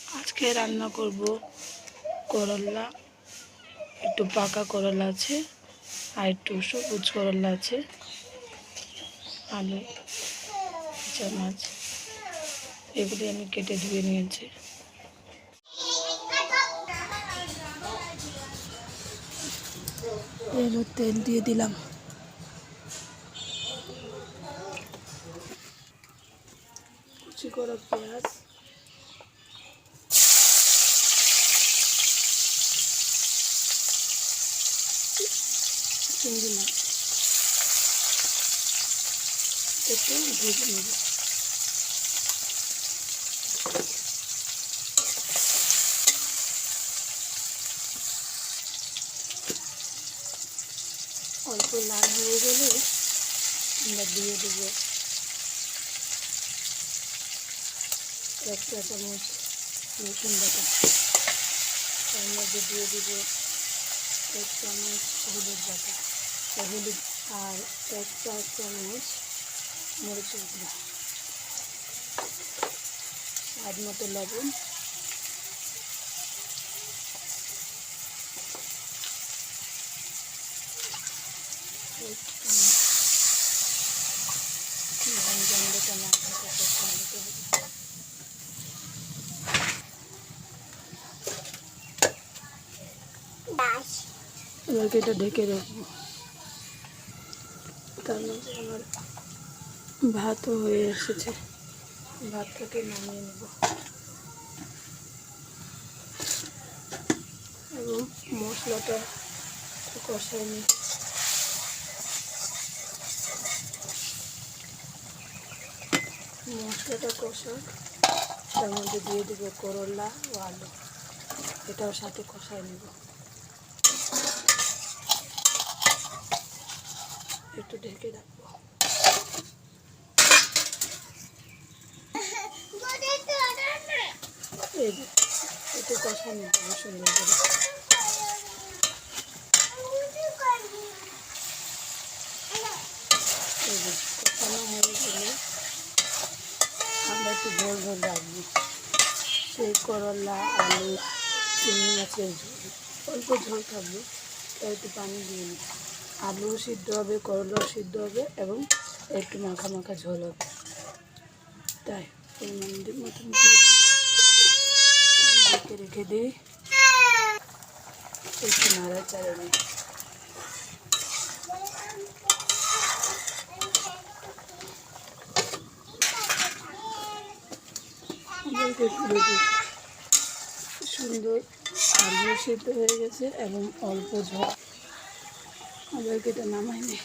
আজকে রান্না করব করলা, একটু পাকা করলা আছে আর একটু সবুজ করলা আছে, আলু চামচ এগুলি আমি কেটে ধুয়ে নিয়েছি। তেল দিয়ে দিলাম। কুচি করা পেঁয়াজ। চিংড়ি মাছ একটু ভেজে নেব অল্প লাল হয়ে গেলে আমরা দিয়ে দেব এক চা চামচ রসুন বাটা তার মধ্যে দিয়ে দেব এক চামচ হলুদ বাটা হলুদ আর এক চা চামচ মরিচের গুঁড়া, স্বাদ মতো লবণ। হবে এবারকে এটা ঢেকে রাখব তার মধ্যে আমার ভাতও হয়ে এসেছে। ভাতটাকে নামিয়ে নেব। এবং মশলাটা কষাই নিই। মশলাটা কষা তার মধ্যে দিয়ে দেবো করলা ও আলু। এটাও সাথে কষাই নেব। একটু ঢেকে রাখব। একটু কষা নিতে হবে সুন্দর করে গেলে আমরা ঝোল ঝোল রাখব। সেই করলা, আলু, চিংড়ি মাছের ঝোল। অল্প ঝোল থাকবে একটু পানি দিয়ে নিই আলু সিদ্ধ হবে করলাও সিদ্ধ হবে এবং একটু মাখা মাখা ঝোল হবে। তাই দিয়ে মতন ঢেকে রেখে দিই। একটু নাড়াচাড়া নিই। সুন্দর আলু সিদ্ধ হয়ে গেছে এবং অল্প ঝোল। আমাদেরকে এটা নামাই নেই